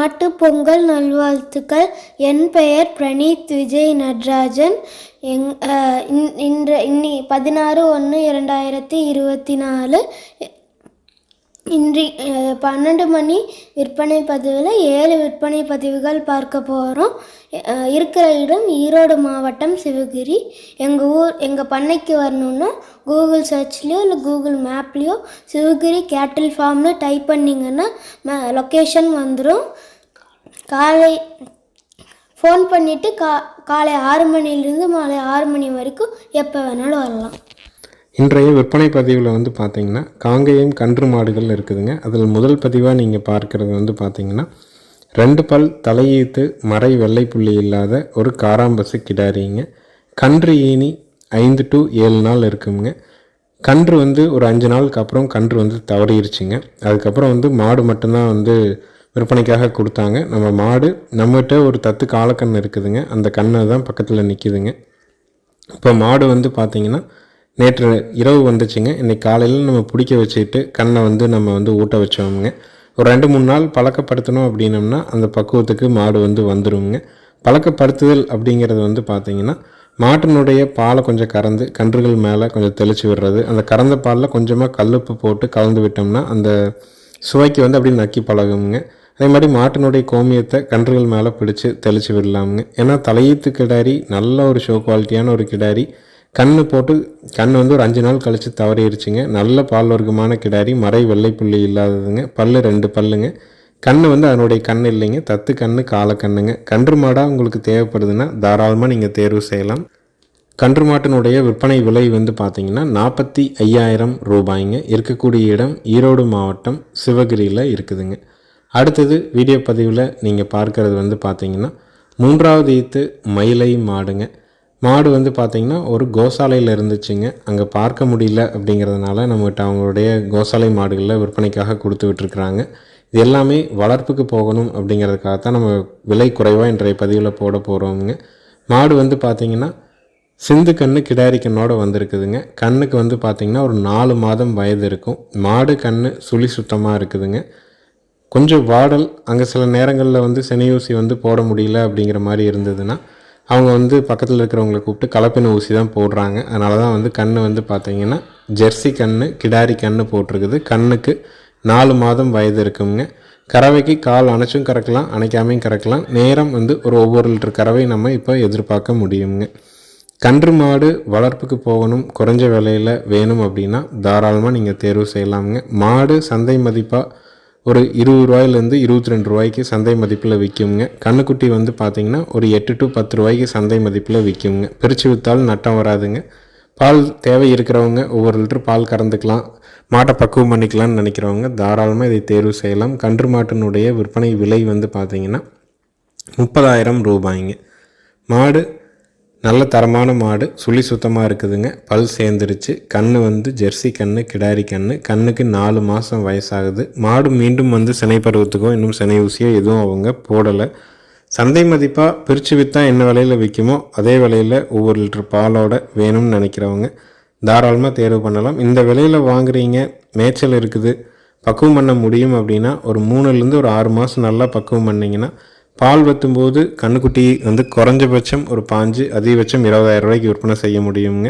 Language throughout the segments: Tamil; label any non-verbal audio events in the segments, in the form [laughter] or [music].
மாட்டு பொங்கல் நல்வாழ்த்துக்கள். என் பெயர் பிரணீத் விஜய் நட்ராஜன். எங் இன்- இன்று இன்னி பதினாறு ஒன்று இரண்டாயிரத்தி இருபத்தி நாலு இன்றி பன்னெண்டு மணி விற்பனை பதிவில் ஏழு விற்பனை பதிவுகள் பார்க்க போகிறோம் இருக்கிற இடம் ஈரோடு மாவட்டம் சிவகிரி. எங்கள் ஊர் எங்கள் பண்ணைக்கு வரணுன்னா கூகுள் சர்ச்லேயோ இல்லை கூகுள் மேப்லேயோ சிவகிரி கேட்டில் ஃபார்ம்னு டைப் பண்ணிங்கன்னா லொக்கேஷன் வந்துடும் காலை ஃபோன் பண்ணிவிட்டு கா காலை ஆறு மணிலேருந்து மாலை ஆறு மணி வரைக்கும் எப்போ வேணாலும் வரலாம். இன்றைய விற்பனை பதிவில் வந்து பார்த்திங்கன்னா காங்கேயம் கன்று மாடுகள் இருக்குதுங்க. அதில் முதல் பதிவாக நீங்கள் பார்க்குறது வந்து பார்த்திங்கன்னா ரெண்டு பல் தலையீத்து மறை வெள்ளை புள்ளி இல்லாத ஒரு காராம்பசு கிடாரிங்க. கன்று ஈனி ஐந்து டு ஏழு நாள் இருக்குங்க. கன்று வந்து ஒரு அஞ்சு நாளுக்கு அப்புறம் கன்று வந்து தவறிடுச்சுங்க அதுக்கப்புறம் வந்து மாடு மட்டும்தான் வந்து விற்பனைக்காக கொடுத்தாங்க. நம்ம மாடு நம்மகிட்ட ஒரு தத்து காலக்கன்று இருக்குதுங்க. அந்த கண்ணை தான் பக்கத்தில் நிற்கிதுங்க இப்போ மாடு வந்து பார்த்திங்கன்னா நேற்று இரவு வந்துச்சுங்க. இன்றைக்கி காலையில் நம்ம பிடிக்க வச்சுட்டு கண்ணை வந்து நம்ம வந்து ஊட்ட வச்சோமுங்க. ஒரு ரெண்டு மூணு நாள் பழக்கப்படுத்தணும் அப்படின்னம்னா அந்த பக்குவத்துக்கு மாடு வந்து வந்துடுங்க பழக்கப்படுத்துதல் அப்படிங்கிறது வந்து பார்த்திங்கன்னா மாட்டினுடைய பாலை கொஞ்சம் கறந்து கன்றுகள் மேலே கொஞ்சம் தெளித்து விடுறது. அந்த கறந்த பாலில் கொஞ்சமாக கல்லுப்பு போட்டு கலந்து விட்டோம்னா அந்த சுவைக்கு வந்து அப்படியே நக்கி பழகுங்க. அதே மாதிரி மாட்டினுடைய கோமியத்தை கன்றுகள் மேலே பிடிச்சு தெளித்து விடலாமுங்க ஏன்னா தலையீத்து கிடாரி நல்ல ஒரு ஷோ குவாலிட்டியான ஒரு கிடாரி கண் போட்டு கண் வந்து ஒரு அஞ்சு நாள் கழித்து தவறிடுச்சுங்க நல்ல பால் வர்க்கமான கிடாரி மறை வெள்ளை புள்ளி இல்லாததுங்க. பல்லு ரெண்டு பல்லுங்க. கண் வந்து அதனுடைய கண் இல்லைங்க. தத்து கண் கால கண்ணுங்க. கன்று மாடாக உங்களுக்கு தேவைப்படுதுன்னா தாராளமாக நீங்கள் தேர்வு செய்யலாம். கன்று மாட்டினுடைய விற்பனை விலை வந்து பார்த்தீங்கன்னா நாற்பத்தி ஐயாயிரம் ரூபாய்ங்க. இருக்கக்கூடிய இடம் ஈரோடு மாவட்டம் சிவகிரியில் இருக்குதுங்க. அடுத்தது வீடியோ பதிவில் நீங்கள் பார்க்கறது வந்து பார்த்தீங்கன்னா மூன்றாவது ஈத்து மயிலை மாடுங்க. மாடு வந்து பார்த்திங்கன்னா ஒரு கோசாலையில் இருந்துச்சுங்க. அங்கே பார்க்க முடியல அப்படிங்கிறதுனால நம்மகிட்ட அவங்களுடைய கோசாலை மாடுகளில் விற்பனைக்காக கொடுத்து விட்டுருக்குறாங்க. இது எல்லாமே வளர்ப்புக்கு போகணும் அப்படிங்கிறதுக்காக தான் நம்ம விலை குறைவாக இன்றைய பதிவில் போட போகிறோமுங்க மாடு வந்து பார்த்திங்கன்னா சிந்து கண்ணு கிடாரி கண்ணோட வந்திருக்குதுங்க. கண்ணுக்கு வந்து பார்த்திங்கன்னா ஒரு நாலு மாதம் வயது இருக்கும். மாடு கண்ணு சுழி சுத்தமாக இருக்குதுங்க. கொஞ்சம் வாடல் அங்கே சில நேரங்களில் வந்து செனை ஊசி வந்து போட முடியல அப்படிங்கிற மாதிரி இருந்ததுன்னா அவங்க வந்து பக்கத்தில் இருக்கிறவங்களை கூப்பிட்டு கலப்பின ஊசி தான் போடுறாங்க. அதனால தான் வந்து கண் வந்து பார்த்தீங்கன்னா ஜெர்சி கண் கிடாரி கண் போட்டிருக்குது. கண்ணுக்கு நாலு மாதம் வயது இருக்குங்க. கறவைக்கு கால் அணைச்சும் கறக்கலாம் அணைக்காமையும் கறக்கலாம். நேரம் வந்து ஒரு ஒவ்வொரு லிட்டர் கறவை நம்ம இப்போ எதிர்பார்க்க முடியுங்க. கன்று மாடு வளர்ப்புக்கு போகணும் குறைஞ்ச விலையில் வேணும் அப்படின்னா தாராளமாக நீங்கள் தேர்வு செய்யலாமுங்க. மாடு சந்தை மதிப்பாக ஒரு இருபது ரூபாயிலேருந்து இருபத்தி ரெண்டு ரூபாய்க்கு சந்தை மதிப்பில் விற்குங்க. கண்ணுக்குட்டி வந்து பார்த்திங்கன்னா ஒரு எட்டு டு பத்து ரூபாய்க்கு சந்தை மதிப்பில் விற்குங்க. பிரித்து விற்றாலும் நட்டம் வராதுங்க. பால் தேவை இருக்கிறவங்க ஒவ்வொரு லிட்டர் பால் கறந்துக்கலாம். மாட்டை பக்குவம் பண்ணிக்கலாம்னு நினைக்கிறவங்க தாராளமாக இதை தேர்வு செய்யலாம். கன்று மாட்டினுடைய விற்பனை விலை வந்து பார்த்திங்கன்னா முப்பதாயிரம் ரூபாய்ங்க. மாடு நல்ல தரமான மாடு சுழி சுத்தமாக இருக்குதுங்க. பல் சேர்ந்துருச்சு. கண் வந்து ஜெர்சி கண் கிடாரி கண் கண்ணுக்கு நாலு மாதம் வயசாகுது. மாடு மீண்டும் வந்து சினை பருவத்துக்கோ இன்னும் சினை ஊசியோ எதுவும் அவங்க போடலை. சந்தை மதிப்பாக பிரித்து விற்றா என்ன விலையில் விற்குமோ அதே விலையில் ஒவ்வொரு லிட்டர் பாலோட வேணும்னு நினைக்கிறவங்க தாராளமாக தேர்வு பண்ணலாம். இந்த விலையில் வாங்குறீங்க மேய்ச்சல் இருக்குது பக்குவம் பண்ண முடியும் அப்படின்னா ஒரு மூணுலேருந்து ஒரு ஆறு மாதம் நல்லா பக்குவம் பண்ணிங்கன்னா பால் வத்தும்போது கண்ணுக்குட்டி வந்து குறைஞ்சபட்சம் ஒரு பாஞ்சு அதிகபட்சம் இருபதாயிரம் ரூபாய்க்கு விற்பனை செய்ய முடியுங்க.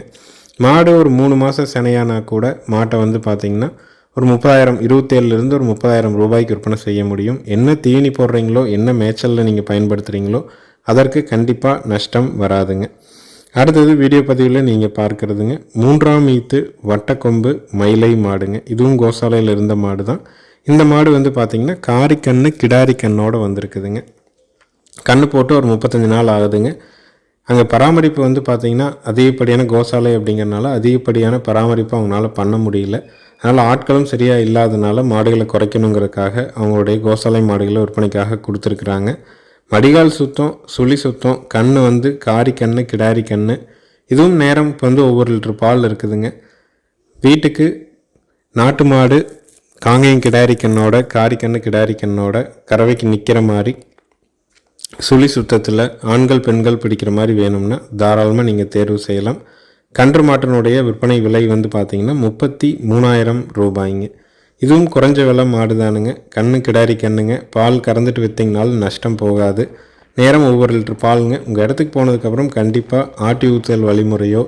மாடு ஒரு மூணு மாதம் சினையானா கூட மாட்டை வந்து பார்த்திங்கன்னா ஒரு முப்பதாயிரம் இருபத்தேழுலேருந்து ஒரு முப்பதாயிரம் ரூபாய்க்கு விற்பனை செய்ய முடியும். என்ன தீனி போடுறீங்களோ என்ன மேய்ச்சலில் நீங்கள் பயன்படுத்துகிறீங்களோ அதற்கு கண்டிப்பாக நஷ்டம் வராதுங்க. அடுத்தது வீடியோ பதிவில் நீங்கள் பார்க்குறதுங்க. மூன்றாம் ஈத்து வட்டக்கொம்பு மயிலை மாடுங்க. இதுவும் கோசாலையில் இருந்த மாடு தான் இந்த மாடு வந்து பார்த்திங்கன்னா காரிக்கண்ணு கிடாரி கண்ணோட வந்திருக்குதுங்க. கண்ணு போட்டு ஒரு முப்பத்தஞ்சு நாள் ஆகுதுங்க. அங்கே பராமரிப்பு வந்து பார்த்திங்கன்னா அதிகப்படியான கோசாலை அப்படிங்கிறனால அதிகப்படியான பராமரிப்பு அவங்களால பண்ண முடியல. அதனால் ஆட்களும் சரியாக இல்லாதனால மாடுகளை குறைக்கணுங்கிறதுக்காக அவங்களுடைய கோசாலை மாடுகளை விற்பனைக்காக கொடுத்துருக்குறாங்க. மடிகால் சுத்தம் சுழி சுத்தம் கண் வந்து காரி கண் கிடாரி கண் இதுவும் நேரம் இப்போ வந்து ஒவ்வொரு லிட்டர் பால் இருக்குதுங்க. வீட்டுக்கு நாட்டு மாடு காங்கேயம் கிடாரி கண்ணோட காரி கண் கிடாரி கண்ணோட கறவைக்கு நிற்கிற மாதிரி சுழி சுத்தத்தில் ஆண்கள் பெண்கள் பிடிக்கிற மாதிரி வேணும்னா தாராளமாக நீங்கள் தேர்வு செய்யலாம். கன்று மாட்டினுடைய விற்பனை விலை வந்து பார்த்திங்கன்னா முப்பத்தி மூணாயிரம் ரூபாய்ங்க. இதுவும் குறைஞ்ச விலை மாடுதானுங்க. கண்ணு கிடாரி கண்ணுங்க. பால் கறந்துட்டு விற்றிங்கனாலும் நஷ்டம் போகாது. நேரம் ஒவ்வொரு லிட்டர் பாலுங்க. உங்கள் இடத்துக்கு போனதுக்கப்புறம் கண்டிப்பாக ஆட்டி ஊத்தல் வழிமுறையோ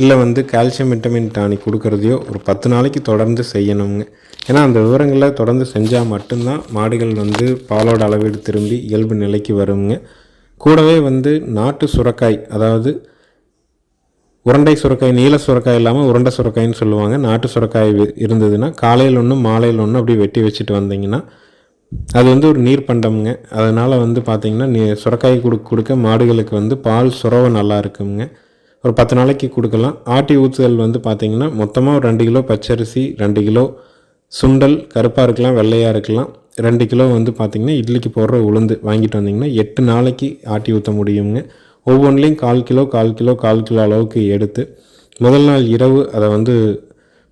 இல்லை வந்து கால்சியம் விட்டமின் டானிக் கொடுக்குறதையோ ஒரு பத்து நாளைக்கு தொடர்ந்து செய்யணுங்க. ஏன்னா அந்த விவரங்களை தொடர்ந்து செஞ்சால் மட்டும்தான் மாடுகள் வந்து பாலோட அளவீடு திரும்பி இயல்பு நிலைக்கு வருங்க. கூடவே வந்து நாட்டு சுரக்காய் அதாவது உருண்டை சுரக்காய் நீல சுரக்காய் இல்லாமல் உருண்டை சுரக்காய்ன்னு சொல்லுவாங்க. நாட்டு சுரக்காய் இருந்ததுன்னா காலையில் ஒன்று மாலையில் ஒன்று அப்படி வெட்டி வச்சுட்டு வந்தீங்கன்னா அது வந்து ஒரு நீர் பண்டம்ங்க அதனால் வந்து பார்த்திங்கன்னா நீ சுரக்காய் கொடுக்க கொடுக்க மாடுகளுக்கு வந்து பால் சுரவை நல்லா இருக்குங்க. ஒரு பத்து நாளைக்கு கொடுக்கலாம். ஆட்டி ஊற்றுதல் வந்து பார்த்திங்கன்னா மொத்தமாக ஒரு ரெண்டு கிலோ பச்சரிசி ரெண்டு கிலோ சுண்டல் கருப்பாக இருக்கலாம் வெள்ளையாக இருக்கலாம். ரெண்டு கிலோ வந்து பார்த்திங்கன்னா இட்லிக்கு போடுற உளுந்து வாங்கிட்டு வந்தீங்கன்னா எட்டு நாளைக்கு ஆட்டி ஊற்ற முடியுங்க. ஒவ்வொன்றிலையும் கால் கிலோ கால் கிலோ கால் கிலோ அளவுக்கு எடுத்து முதல் நாள் இரவு அதை வந்து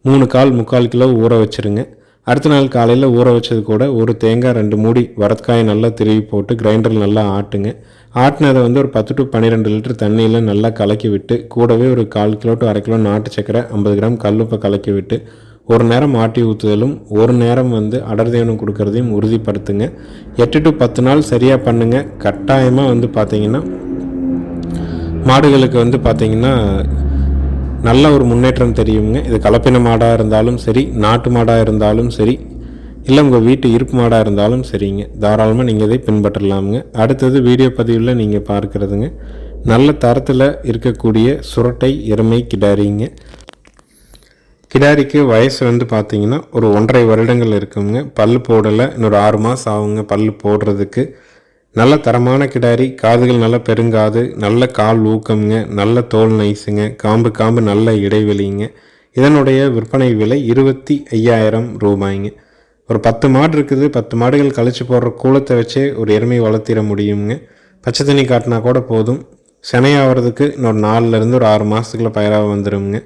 மூணு கால் முக்கால் கிலோ ஊற வச்சுருங்க. அடுத்த நாள் காலையில் ஊற வச்சது கூட ஒரு தேங்காய் ரெண்டு மூடி வரக்காயை நல்லா திருவி போட்டு கிரைண்டரில் நல்லா ஆட்டுங்க. ஆட்டினதை வந்து ஒரு பத்து டு பன்னிரெண்டு லிட்டர் தண்ணியில் நல்லா கலக்கி விட்டு கூடவே ஒரு கால் கிலோ டு அரை கிலோ நாட்டு சக்கரை ஐம்பது கிராம் கல்லுப்பை கலக்கி விட்டு ஒரு நேரம் ஆட்டி ஊற்றுதலும் ஒரு நேரம் வந்து அடர்தேவனம் கொடுக்கறதையும் உறுதிப்படுத்துங்க. எட்டு டு பத்து நாள் சரியாக பண்ணுங்க. கட்டாயமாக வந்து பார்த்தீங்கன்னா மாடுகளுக்கு வந்து பார்த்திங்கன்னா நல்ல ஒரு முன்னேற்றம் தெரியுங்க. இது கலப்பின மாடாக இருந்தாலும் சரி நாட்டு மாடாக இருந்தாலும் சரி இல்லை உங்கள் வீட்டு இருப்பு மாடாக இருந்தாலும் சரிங்க. தாராளமாக நீங்கள் இதை பின்பற்றலாமுங்க. அடுத்தது வீடியோ பதிவில் நீங்கள் பார்க்குறதுங்க. நல்ல தரத்தில் இருக்கக்கூடிய சுரட்டை எருமை கிடாரிங்க. கிடாரிக்கு வயசு வந்து பார்த்தீங்கன்னா ஒரு ஒன்றரை வருடங்கள் இருக்குங்க. பல் போடலை இன்னொரு ஆறு மாதம் ஆகுங்க பல் போடுறதுக்கு. நல்ல தரமான கிடாரி காதுகள் நல்ல பெருங்காது நல்ல கால் ஊக்கம்ங்க நல்ல தோல் நைஸுங்க காம்பு காம்பு நல்ல இடைவெளிங்க. இதனுடைய விற்பனை விலை இருபத்தி ஐயாயிரம் ரூபாய்ங்க. ஒரு பத்து மாடு இருக்குது. பத்து மாடுகள் கழிச்சு போடுற கூலத்தை வச்சே ஒரு எருமை வளர்த்திட முடியுங்க பச்சை தண்ணி காட்டினா கூட போதும். செனையாகிறதுக்கு இன்னொரு நாலுலேருந்து ஒரு ஆறு மாதத்துக்குள்ள பயிராக வந்துடுங்க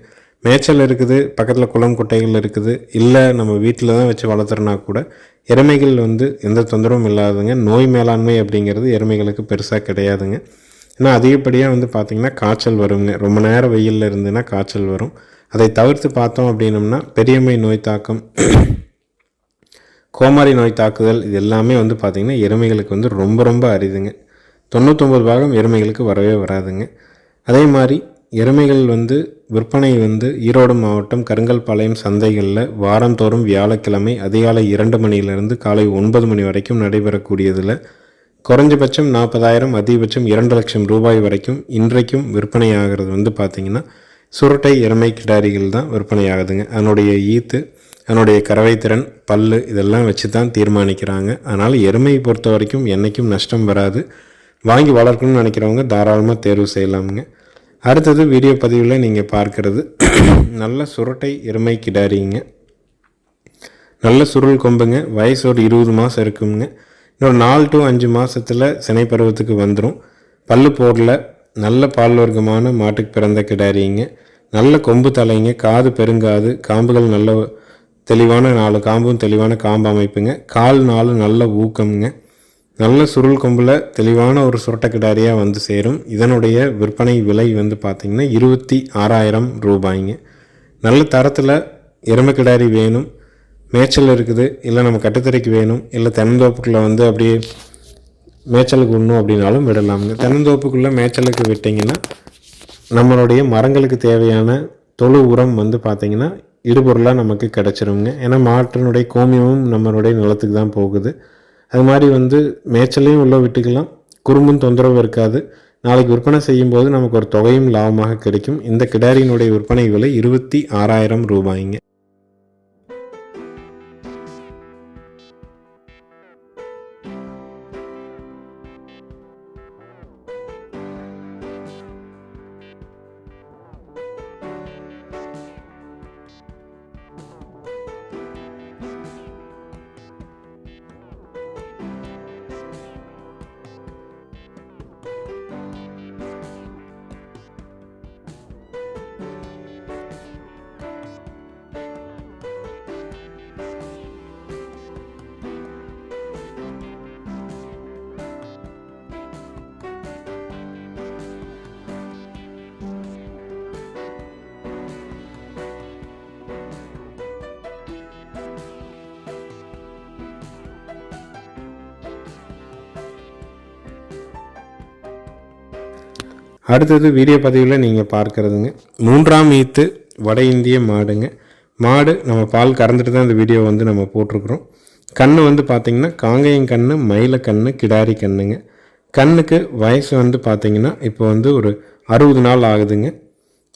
மேய்ச்சல் இருக்குது. பக்கத்தில் குளம் குட்டைகள் இருக்குது. இல்லை நம்ம வீட்டில் தான் வச்சு வளர்த்துறனா கூட எருமைகள் வந்து எந்த தொந்தரவும் இல்லாதுங்க. நோய் மேலாண்மை அப்படிங்கிறது எருமைகளுக்கு பெருசாக கிடையாதுங்க. ஏன்னா அதிகப்படியாக வந்து பார்த்திங்கன்னா காய்ச்சல் வருங்க. ரொம்ப நேரம் வெயிலில் இருந்துன்னா காய்ச்சல் வரும். அதை தவிர்த்து பார்த்தோம் அப்படின்னம்னா பெரியம்மை நோய் தாக்கம் கோமாரி நோய் தாக்குதல் இது எல்லாமே வந்து பார்த்திங்கன்னா எருமைகளுக்கு வந்து ரொம்ப ரொம்ப அரிதுங்க. தொண்ணூத்தொம்பது பாகம் எருமைகளுக்கு வரவே வராதுங்க. அதே மாதிரி எருமைகள் வந்து விற்பனை வந்து ஈரோடு மாவட்டம் கருங்கல்பாளையம் சந்தைகளில் வாரந்தோறும் வியாழக்கிழமை அதிகாலை இரண்டு மணியிலிருந்து காலை ஒன்பது மணி வரைக்கும் நடைபெறக்கூடியதில் குறைஞ்சபட்சம் நாற்பதாயிரம் அதிகபட்சம் இரண்டு லட்சம் ரூபாய் வரைக்கும் இன்றைக்கும் விற்பனை ஆகிறது வந்து பார்த்திங்கன்னா சுருட்டை எருமை கிடாரிகள் தான் விற்பனை ஆகுதுங்க அதனுடைய ஈத்து அதனுடைய கறவைத்திறன் பல்லு இதெல்லாம் வச்சு தான் தீர்மானிக்கிறாங்க. அதனால் எருமையை பொறுத்த வரைக்கும் என்றைக்கும் நஷ்டம் வராது. வாங்கி வளர்க்கணும்னு நினைக்கிறவங்க தாராளமாக தேர்வு செய்யலாமுங்க. அடுத்தது வீடியோ பதிவில் நீங்கள் பார்க்கறது [clears throat] நல்ல சுருட்டை எருமை கிடாரிங்க. நல்ல சுருள் கொம்புங்க. வயசு ஒரு இருபது மாதம் இருக்குங்க. இன்னொரு நாலு டு அஞ்சு மாதத்தில் சினை பருவத்துக்கு வந்துடும் பல்லு போடல. நல்ல பால் வர்க்கமான மாட்டுக்கு பிறந்த கிடாரிங்க. நல்ல கொம்பு தலைங்க. காது பெருங்காது. காம்புகள் நல்ல தெளிவான நாலு காம்பும் தெளிவான காம்பு அமைப்புங்க. கால் நாலு நல்ல ஊக்கம்ங்க. நல்ல சுருள் கொம்பில் தெளிவான ஒரு சுரட்ட கிடாரியாக வந்து சேரும். இதனுடைய விற்பனை விலை வந்து பார்த்திங்கன்னா இருபத்தி ஆறாயிரம் ரூபாய்ங்க. நல்ல தரத்தில் எருமை கிடாரி வேணும். மேய்ச்சல் இருக்குது. இல்லை நம்ம கட்டுத்தரைக்கு வேணும். இல்லை தென்னந்தோப்புக்குள்ளே வந்து அப்படியே மேய்ச்சலுக்கு விடணும் அப்படின்னாலும் விடலாமுங்க. தென்னந்தோப்புக்குள்ளே மேய்ச்சலுக்கு விட்டிங்கன்னா நம்மளுடைய மரங்களுக்கு தேவையான தொழு உரம் வந்து பார்த்திங்கன்னா இடுபொருளாக நமக்கு கிடச்சிருங்க ஏன்னா மாட்டினுடைய கோமியமும் நம்மளுடைய நிலத்துக்கு தான் போகுது. அது மாதிரி வந்து மேய்ச்சலையும் உள்ள விட்டுக்கலாம். குறும்பும் தொந்தரவு இருக்காது. நாளைக்கு விற்பனை செய்யும்போது நமக்கு ஒரு தொகையும் லாபமாக கிடைக்கும். இந்த கிடாரியினுடைய விற்பனை விலை இருபத்தி ஆறாயிரம் ரூபாய்ங்க. அடுத்தது வீடியோ பதிவில் நீங்கள் பார்க்குறதுங்க. மூன்றாம் ஈத்து வட இந்திய மாடுங்க. மாடு நம்ம பால் கறந்துட்டு தான் இந்த வீடியோ வந்து நம்ம போட்டிருக்கிறோம். கண் வந்து பார்த்திங்கன்னா காங்கேயம் கண் மயில கண் கிடாரி கண்ணுங்க. கண்ணுக்கு வயசு வந்து பார்த்திங்கன்னா இப்போ வந்து ஒரு அறுபது நாள் ஆகுதுங்க.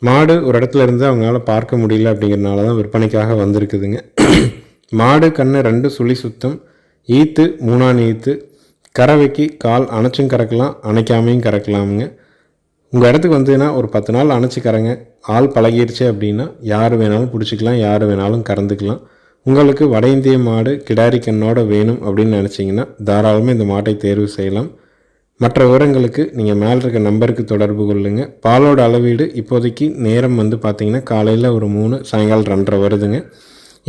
மாடு ஒரு இடத்துல இருந்து அவங்களால பார்க்க முடியல அப்படிங்கிறனால தான் விற்பனைக்காக வந்திருக்குதுங்க. மாடு கண் ரெண்டு சுழி சுத்தம் ஈத்து மூணாம் ஈத்து. கறவைக்கு கால் அணைச்சும் கறக்கலாம் அணைக்காமையும் கறக்கலாமுங்க. உங்கள் இடத்துக்கு வந்ததுன்னா ஒரு பத்து நாள் அணைச்சி ஆள் பழகிடுச்சு அப்படின்னா யார் வேணாலும் பிடிச்சிக்கலாம் யார் வேணாலும் கறந்துக்கலாம். உங்களுக்கு வட இந்திய மாடு கிடாரி கண்ணோட வேணும் அப்படின்னு நினச்சிங்கன்னா தாராளமாக இந்த மாட்டை தேர்வு செய்யலாம். மற்ற விவரங்களுக்கு நீங்கள் மேலே இருக்க நம்பருக்கு தொடர்பு கொள்ளுங்கள் பாலோட அளவீடு இப்போதைக்கு நேரம் வந்து பார்த்திங்கன்னா காலையில் ஒரு மூணு சாயங்காலம் ரெண்டரை வருதுங்க.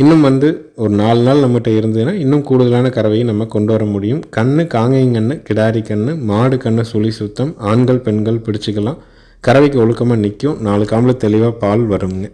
இன்னும் வந்து ஒரு நாலு நாள் நம்மகிட்ட இருந்ததுன்னா இன்னும் கூடுதலான கறவையை நம்ம கொண்டு வர முடியும். கண்ணு காங்கையங்கண்ணு கிடாரி கண்ணு மாடு கண்ணு சுழி சுத்தம் ஆண்கள் பெண்கள் பிடிச்சிக்கலாம். கறவைக்கு ஒழுக்கமாக நிற்கும் நாலு காம்பில் தெளிவாக பால் வருங்க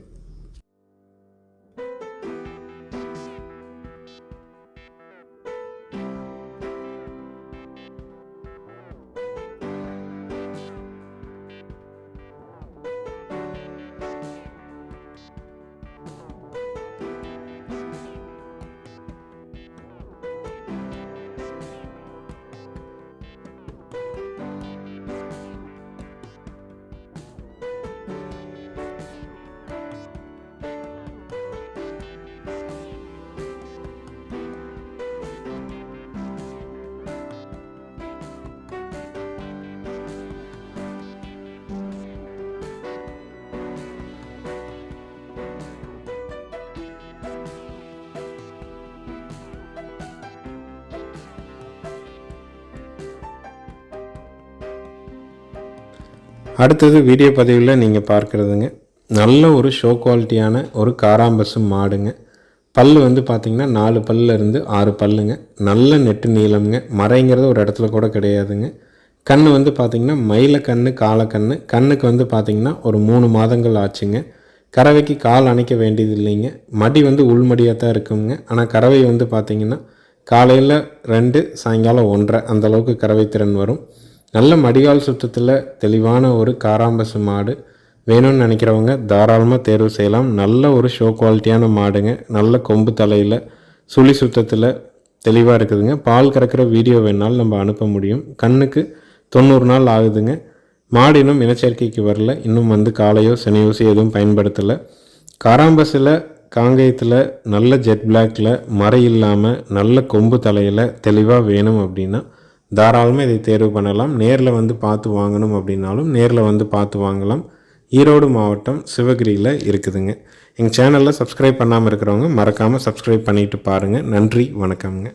அடுத்தது வீடியோ பதிவில் நீங்கள் பார்க்குறதுங்க. நல்ல ஒரு ஷோ குவாலிட்டியான ஒரு காராம்பசு மாடுங்க. பல் வந்து பார்த்திங்கன்னா நாலு பல்ல இருந்து ஆறு பல்லுங்க. நல்ல நெட்டு நீளம்ங்க. மறைங்கிறது ஒரு இடத்துல கூட கிடையாதுங்க. கண் வந்து பார்த்திங்கன்னா மயில கண் காலக்கண் கண்ணுக்கு வந்து பார்த்திங்கன்னா ஒரு மூணு மாதங்கள் ஆச்சுங்க. கறவைக்கு கால் அணைக்க வேண்டியது இல்லைங்க. மடி வந்து உள்மடியாக தான் இருக்குங்க. ஆனால் கறவை வந்து பார்த்திங்கன்னா காலையில் ரெண்டு சாயங்காலம் ஒன்றரை அந்தளவுக்கு கறவை திறன் வரும். நல்ல மடிகால் சுத்தத்தில் தெளிவான ஒரு காராம்பசு மாடு வேணும்னு நினைக்கிறவங்க தாராளமாக தேர்வு செய்யலாம். நல்ல ஒரு ஷோ குவாலிட்டியான மாடுங்க. நல்ல கொம்பு தலையில் சுழி சுத்தத்தில் தெளிவாக இருக்குதுங்க. பால் கறக்கிற வீடியோ வேணாலும் நம்ம அனுப்ப முடியும். கண்ணுக்கு தொண்ணூறு நாள் ஆகுதுங்க. மாடு இன்னும் இனச்சேர்க்கைக்கு வரல. இன்னும் வந்து காலையோ சனியோசியோ எதுவும் பயன்படுத்தலை. காராம்பஸில் காங்கேயத்தில் நல்ல ஜெட் பிளாக்கில் மறை இல்லாமல் நல்ல கொம்பு தலையில் தெளிவாக வேணும் அப்படின்னா தாராளமாக இதை தேர்வு பண்ணலாம். நேரில் வந்து பார்த்து வாங்கணும் அப்படின்னாலும் நேரில் வந்து பார்த்து வாங்கலாம். ஈரோடு மாவட்டம் சிவகிரியில் இருக்குதுங்க. எங்கள் சேனலில் சப்ஸ்கிரைப் பண்ணாமல் இருக்கிறவங்க மறக்காமல் சப்ஸ்கிரைப் பண்ணிட்டு பாருங்கள் நன்றி வணக்கம்ங்க.